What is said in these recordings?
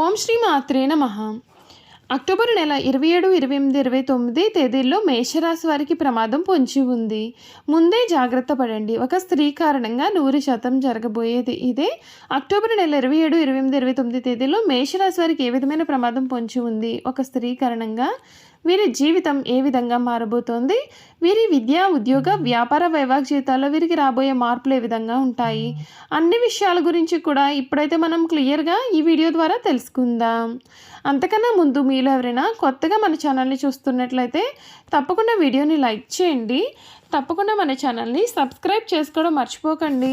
ఓం శ్రీ మాత్రే నమ. అక్టోబర్ నెల ఇరవై ఏడు ఇరవై ఎనిమిది ఇరవై తొమ్మిది తేదీల్లో మేషరాశి వారికి ప్రమాదం పొంచి ఉంది. ముందే జాగ్రత్త పడండి. ఒక స్త్రీ కారణంగా నూరు శాతం జరగబోయేది ఇదే. అక్టోబర్ నెల ఇరవై ఏడు ఇరవై ఎనిమిది ఇరవై తొమ్మిది తేదీల్లో మేషరాశి వారికి ఏ విధమైన ప్రమాదం పొంచి ఉంది? ఒక స్త్రీ కారణంగా వీరి జీవితం ఏ విధంగా మారబోతోంది? వీరి విద్యా ఉద్యోగ వ్యాపార వైవాహిక జీవితాల్లో వీరికి రాబోయే మార్పులు ఏ విధంగా ఉంటాయి? అన్ని విషయాల గురించి కూడా ఇప్పుడైతే మనం క్లియర్గా ఈ వీడియో ద్వారా తెలుసుకుందాం. అంతకన్నా ముందు మీలో ఎవరైనా కొత్తగా మన ఛానల్ని చూస్తున్నట్లయితే తప్పకుండా వీడియోని లైక్ చేయండి. తప్పకుండా మన ఛానల్ని సబ్స్క్రైబ్ చేసుకోవడం మర్చిపోకండి.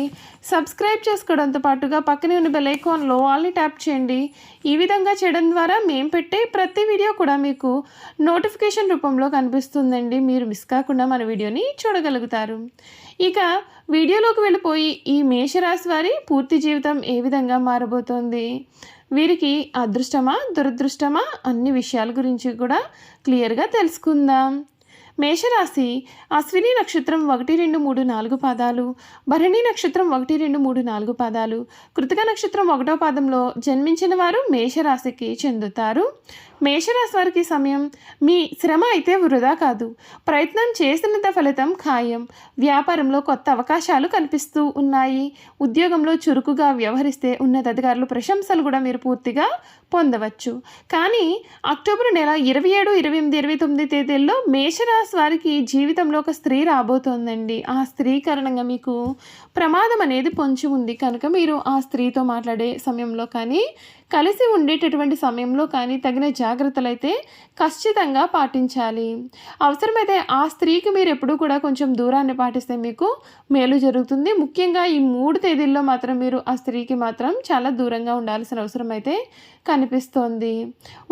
సబ్స్క్రైబ్ చేసుకోవడంతో పాటుగా పక్కనే ఉన్న బెల్ ఐకాన్లో ఆల్ని ట్యాప్ చేయండి. ఈ విధంగా చేయడం ద్వారా మేము పెట్టే ప్రతి వీడియో కూడా మీకు నోటిఫికేషన్ రూపంలో కనిపిస్తుందండి. మీరు మిస్ కాకుండా మన వీడియోని చూడగలుగుతారు. ఇక వీడియోలోకి వెళ్ళిపోయి ఈ మేషరాశి వారి పూర్తి జీవితం ఏ విధంగా మారబోతోంది? వీరికి అదృష్టమా దురదృష్టమా అన్ని విషయాల గురించి కూడా క్లియర్గా తెలుసుకుందాం. మేషరాశి అశ్విని నక్షత్రం ఒకటి రెండు మూడు నాలుగు పాదాలు భరణి నక్షత్రం ఒకటి రెండు మూడు నాలుగు పాదాలు. కృతిక నక్షత్రం ఒకటో పాదంలో జన్మించిన వారు మేషరాశికి చెందుతారు. మేషరాశి వారికి సమయం మీ శ్రమ అయితే వృధా కాదు. ప్రయత్నం చేసినంత ఫలితం ఖాయం. వ్యాపారంలో కొత్త అవకాశాలు కనిపిస్తూ ఉన్నాయి. ఉద్యోగంలో చురుకుగా వ్యవహరిస్తే ఉన్నతాధికారులు ప్రశంసలు కూడా మీరు పూర్తిగా పొందవచ్చు. కానీ అక్టోబర్ నెల ఇరవై ఏడు ఇరవై ఎనిమిది ఇరవై తొమ్మిది తేదీల్లో మేషరాశి వారికి జీవితంలో ఒక స్త్రీ రాబోతోందండి. ఆ స్త్రీ కారణంగా మీకు ప్రమాదం అనేది పొంచి ఉంది. కనుక మీరు ఆ స్త్రీతో మాట్లాడే సమయంలో కానీ కలిసి ఉండేటటువంటి సమయంలో కానీ తగిన జాగ్రత్తలు అయితే ఖచ్చితంగా పాటించాలి. అవసరమైతే ఆ స్త్రీకి మీరు ఎప్పుడూ కూడా కొంచెం దూరాన్ని పాటిస్తే మీకు మేలు జరుగుతుంది. ముఖ్యంగా ఈ మూడు తేదీల్లో మాత్రం మీరు ఆ స్త్రీకి మాత్రం చాలా దూరంగా ఉండాల్సిన అవసరం అయితే కనిపిస్తోంది.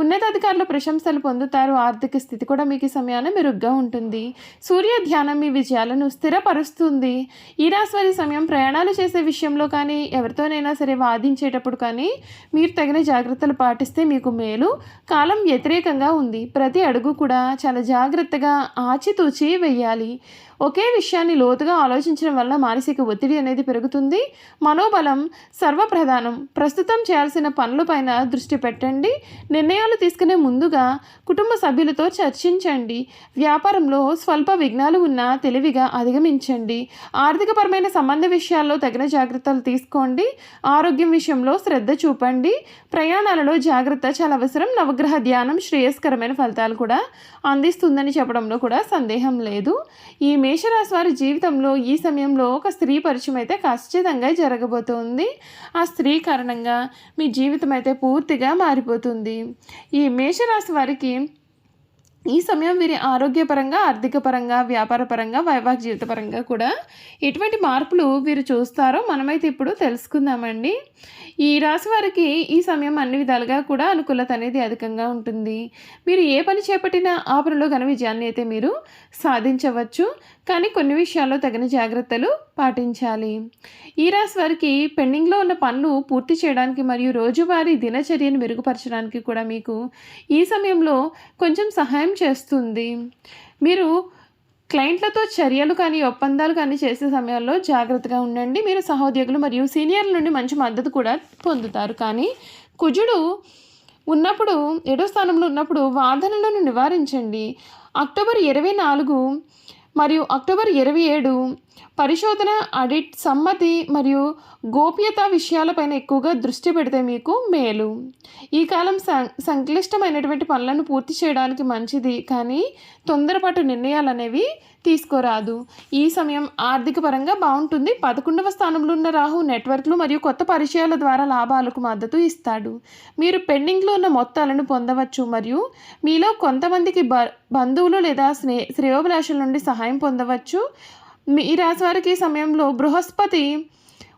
ఉన్నతాధికారుల ప్రశంసలు పొందుతారు. ఆర్థిక స్థితి కూడా మీకు ఈ సమయాన మెరుగ్గా ఉంటుంది. సూర్య ధ్యానం మీ విజయాలను స్థిరపరుస్తుంది. ఈ రాశి వారి సమయం ప్రయాణాలు చేసే విషయంలో కానీ ఎవరితోనైనా సరే వాదించేటప్పుడు కానీ మీరు తగిన జాగ్రత్తలు పాటిస్తే మీకు మేలు. కాలం వ్యతిరేకంగా ఉంది. ప్రతి అడుగు కూడా చాలా జాగ్రత్తగా ఆచితూచి వెయ్యాలి. ఒకే విషయాన్ని లోతుగా ఆలోచించడం వల్ల మానసిక ఒత్తిడి అనేది పెరుగుతుంది. మనోబలం సర్వప్రధానం. ప్రస్తుతం చేయాల్సిన పనులపైన దృష్టి పెట్టండి. నిర్ణయాలు తీసుకునే ముందుగా కుటుంబ సభ్యులతో చర్చించండి. వ్యాపారంలో స్వల్ప విఘ్నాలు ఉన్నా తెలివిగా అధిగమించండి. ఆర్థికపరమైన సంబంధ విషయాల్లో తగిన జాగ్రత్తలు తీసుకోండి. ఆరోగ్యం విషయంలో శ్రద్ధ చూపండి. ప్రయాణాలలో జాగ్రత్త చాలా అవసరం. నవగ్రహ ధ్యానం శ్రేయస్కరమైన ఫలితాలు కూడా అందిస్తుందని చెప్పడంలో కూడా సందేహం లేదు. ఈ మేషరాశి వారి జీవితంలో ఈ సమయంలో ఒక స్త్రీ పరిచయం అయితే ఖచ్చితంగా జరగబోతోంది. ఆ స్త్రీ కారణంగా మీ జీవితం అయితే పూర్తిగా మారిపోతుంది. ఈ మేషరాశి వారికి ఈ సమయం వీరి ఆరోగ్యపరంగా ఆర్థిక పరంగా వ్యాపారపరంగా వైవాహిక జీవితపరంగా కూడా ఎటువంటి మార్పులు వీరు చూస్తారో మనమైతే ఇప్పుడు తెలుసుకుందామండి. ఈ రాశి వారికి ఈ సమయం అన్ని విధాలుగా కూడా అనుకూలత అనేది అధికంగా ఉంటుంది. మీరు ఏ పని చేపట్టినా ఆ పనిలో ఘన విజయాన్ని అయితే మీరు సాధించవచ్చు. కానీ కొన్ని విషయాల్లో తగిన జాగ్రత్తలు పాటించాలి. ఈ రాశి వారికి పెండింగ్లో ఉన్న పనులు పూర్తి చేయడానికి మరియు రోజువారీ దినచర్యను మెరుగుపరచడానికి కూడా మీకు ఈ సమయంలో కొంచెం సహాయం చేస్తుంది. మీరు క్లయింట్లతో చర్యలు కానీ ఒప్పందాలు కానీ చేసే సమయంలో జాగ్రత్తగా ఉండండి. మీరు సహోద్యోగులు మరియు సీనియర్ల నుండి మంచి మద్దతు కూడా పొందుతారు. కానీ కుజుడు ఉన్నప్పుడు ఏడో స్థానంలో ఉన్నప్పుడు వాదనలను నివారించండి. అక్టోబర్ ఇరవై నాలుగు మరియు అక్టోబర్ ఇరవై ఏడు పరిశోధన ఆడిట్ సమ్మతి మరియు గోప్యత విషయాలపైన ఎక్కువగా దృష్టి పెడితే మీకు మేలు. ఈ కాలం సం సంక్లిష్టమైనటువంటి పనులను పూర్తి చేయడానికి మంచిది కానీ తొందరపాటు నిర్ణయాలు అనేవి తీసుకోరాదు. ఈ సమయం ఆర్థిక పరంగా బాగుంటుంది. పదకొండవ స్థానంలో ఉన్న రాహు నెట్వర్క్లు మరియు కొత్త పరిచయాల ద్వారా లాభాలకు మద్దతు ఇస్తాడు. మీరు పెండింగ్లో ఉన్న మొత్తాలను పొందవచ్చు మరియు మీలో కొంతమందికి బ బంధువులు లేదా స్నే శ్రేయోభిలాషుల నుండి సహాయం పొందవచ్చు. మీ రాశి వారికి ఈ సమయంలో బృహస్పతి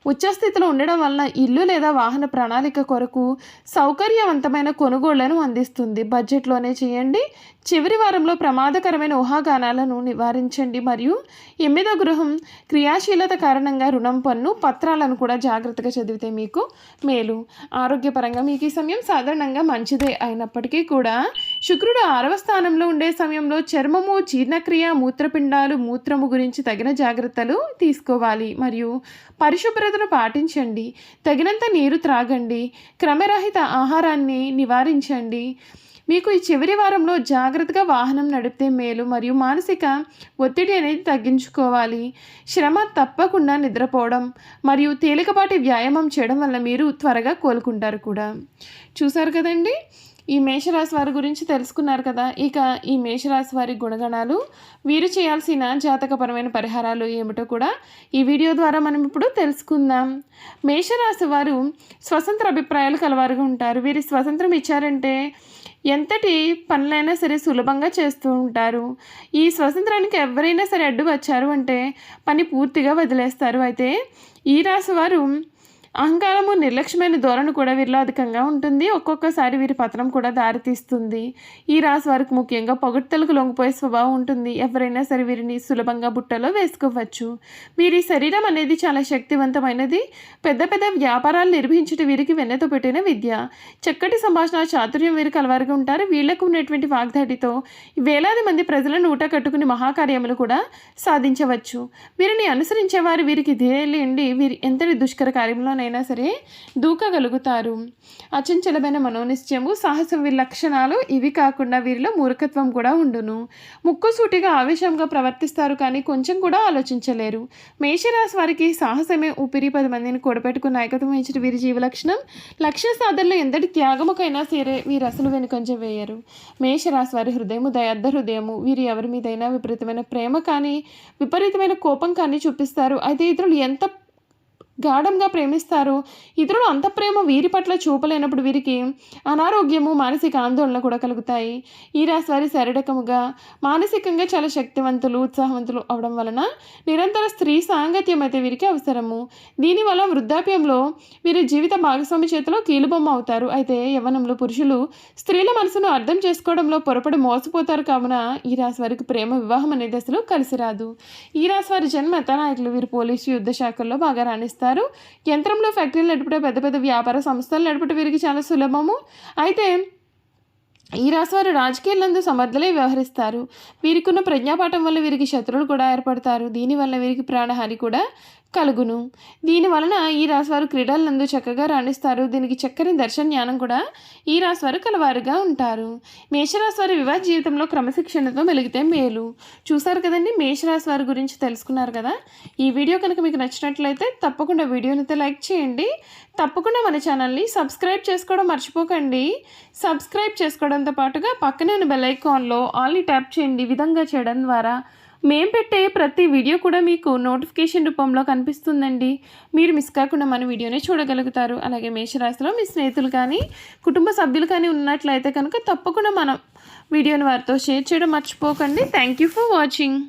ఉచ్చస్థితిలో ఉండడం వలన ఇల్లు లేదా వాహన ప్రణాళిక కొరకు సౌకర్యవంతమైన కొనుగోళ్ళను అందిస్తుంది. బడ్జెట్లోనే చేయండి. చివరి వారంలో ప్రమాదకరమైన ఊహాగానాలను నివారించండి. మరియు ఎనిమిదో గృహం క్రియాశీలత కారణంగా రుణం పన్ను పత్రాలను కూడా జాగ్రత్తగా చదివితే మీకు మేలు. ఆరోగ్యపరంగా మీకు ఈ సమయం సాధారణంగా మంచిదే అయినప్పటికీ కూడా శుక్రుడు ఆరవ స్థానంలో ఉండే సమయంలో చర్మము జీర్ణక్రియ మూత్రపిండాలు మూత్రము గురించి తగిన జాగ్రత్తలు తీసుకోవాలి. మరియు పరిశుభ్రతను పాటించండి. తగినంత నీరు త్రాగండి. క్రమరహిత ఆహారాన్ని నివారించండి. మీకు ఈ చివరి వారంలో జాగ్రత్తగా వాహనం నడిపితే మేలు. మరియు మానసిక ఒత్తిడి అనేది తగ్గించుకోవాలి. శ్రమ తప్పకుండా నిద్రపోవడం మరియు తేలికపాటి వ్యాయామం చేయడం వల్ల మీరు త్వరగా కోలుకుంటారు కూడా. చూసారు కదండి? ఈ మేషరాశి వారి గురించి తెలుసుకున్నారు కదా. ఇక ఈ మేషరాశి వారి గుణగణాలు వీరు చేయాల్సిన జాతకపరమైన పరిహారాలు ఏమిటో కూడా ఈ వీడియో ద్వారా మనం ఇప్పుడు తెలుసుకుందాం. మేషరాశి వారు స్వతంత్ర అభిప్రాయాలు కలవారుగా ఉంటారు. వీరి స్వతంత్రం ఇచ్చారంటే ఎంతటి పనులైనా సరే సులభంగా చేస్తూ ఉంటారు. ఈ స్వతంత్రానికి ఎవరైనా సరే అడ్డు వచ్చారు అంటే పని పూర్తిగా వదిలేస్తారు. అయితే ఈ రాశి వారు అహంకారము నిర్లక్ష్యమైన ధోరణి కూడా వీరిలో అధికంగా ఉంటుంది. ఒక్కొక్కసారి వీరి పతనం కూడా దారితీస్తుంది. ఈ రాశి వారికి ముఖ్యంగా పొగడ్తలకు లొంగిపోయే స్వభావం ఉంటుంది. ఎవరైనా సరే వీరిని సులభంగా బుట్టలో వేసుకోవచ్చు. వీరి శరీరం అనేది చాలా శక్తివంతమైనది. పెద్ద పెద్ద వ్యాపారాలు నిర్వహించడం వీరికి వెన్నతో పెట్టిన విద్య. చక్కటి సంభాషణ చాతుర్యం వీరు కలవారుగా ఉంటారు. వీళ్ళకు ఉన్నటువంటి వాగ్దాటితో వేలాది మంది ప్రజలను ఊట కట్టుకుని మహాకార్యములు కూడా సాధించవచ్చు. వీరిని అనుసరించేవారు వీరికి ధైర్యండి వీరి ఎంతటి దుష్కర కార్యంలోనే ఎవరినైనా సరే దూకగలుగుతారు. అచంచలమైన మనోనిశ్చయము సాహసం విలక్షణాలు ఇవి కాకుండా వీరిలో మూర్ఖత్వం కూడా ఉండును. ముక్కుసూటిగా ఆవేశంగా ప్రవర్తిస్తారు కానీ కొంచెం కూడా ఆలోచించలేరు. మేషరాశి వారికి సాహసమే ఊపిరి పది మందిని కూడబెట్టుకుని నాయకత్వం వహించిన వీరి జీవ లక్షణం. లక్ష్య సాధనలో ఎంతటి త్యాగముకైనా సరే వీరు అసలు వెనుకంజ వేయరు. మేషరాశి వారి హృదయము దయార్థ హృదయము. వీరు ఎవరి మీదైనా విపరీతమైన ప్రేమ కానీ విపరీతమైన కోపం కానీ చూపిస్తారు. అయితే ఇతరులు ఎంత గాఢంగా ప్రేమిస్తారు. ఇతరులు అంత ప్రేమ వీరి పట్ల చూపలేనప్పుడు వీరికి అనారోగ్యము మానసిక ఆందోళన కూడా కలుగుతాయి. ఈ రాశి వారి శారీరకముగా మానసికంగా చాలా శక్తివంతులు ఉత్సాహవంతులు అవడం వలన నిరంతర స్త్రీ సాంగత్యం అయితే వీరికి అవసరము. దీనివల్ల వృద్ధాప్యంలో వీరి జీవిత భాగస్వామి చేతిలో కీలుబొమ్మ అవుతారు. అయితే యవనంలో పురుషులు స్త్రీల మనసును అర్థం చేసుకోవడంలో పొరపడి మోసపోతారు కావున ఈ రాశి వారికి ప్రేమ వివాహం అనే దశలో కలిసి రాదు ఈ రాశి వారి జన్మ నాయకులు వీరు పోలీసు యుద్ధ శాఖల్లో బాగా రాణిస్తారు. చేస్తారు. యంత్రంలో ఫ్యాక్టరీలు నడిపే పెద్ద పెద్ద వ్యాపార సంస్థలు నడపడం వీరికి చాలా సులభము. అయితే ఈ రాశివారు రాజకీయాలందు సమర్థులై వ్యవహరిస్తారు. వీరికున్న ప్రజ్ఞాపాఠం వల్ల వీరికి శత్రువులు కూడా ఏర్పడతారు. దీనివల్ల వీరికి ప్రాణహాని కూడా కలుగును. దీని వలన ఈ రాశివారు క్రీడలందు చక్కగా రాణిస్తారు. దీనికి చక్కని దర్శన జ్ఞానం కూడా ఈ రాశివారు కలవారుగా ఉంటారు. మేషరాశి వారి వివాహ జీవితంలో క్రమశిక్షణతో మెలిగితే మేలు. చూశారు కదండి? మేషరాశి వారి గురించి తెలుసుకున్నారు కదా? ఈ వీడియో కనుక మీకు నచ్చినట్లయితే తప్పకుండా వీడియోని అయితే లైక్ చేయండి. తప్పకుండా మన ఛానల్ని సబ్స్క్రైబ్ చేసుకోవడం మర్చిపోకండి. సబ్స్క్రైబ్ చేసుకోవడంతో పాటుగా పక్కనే ఉన్న బెల్ ఐకాన్లో ఆల్ని ట్యాప్ చేయండి. విధంగా చేయడం ద్వారా మేము పెట్టే ప్రతి వీడియో కూడా మీకు నోటిఫికేషన్ రూపంలో కనిపిస్తుందండి. మీరు మిస్ కాకుండా మన వీడియోనే చూడగలుగుతారు. అలాగే మేషరాశిలో మీ స్నేహితులు కానీ కుటుంబ సభ్యులు కానీ ఉన్నట్లయితే కనుక తప్పకుండా మనం వీడియోని వారితో షేర్ చేయడం మర్చిపోకండి. Thank you for watching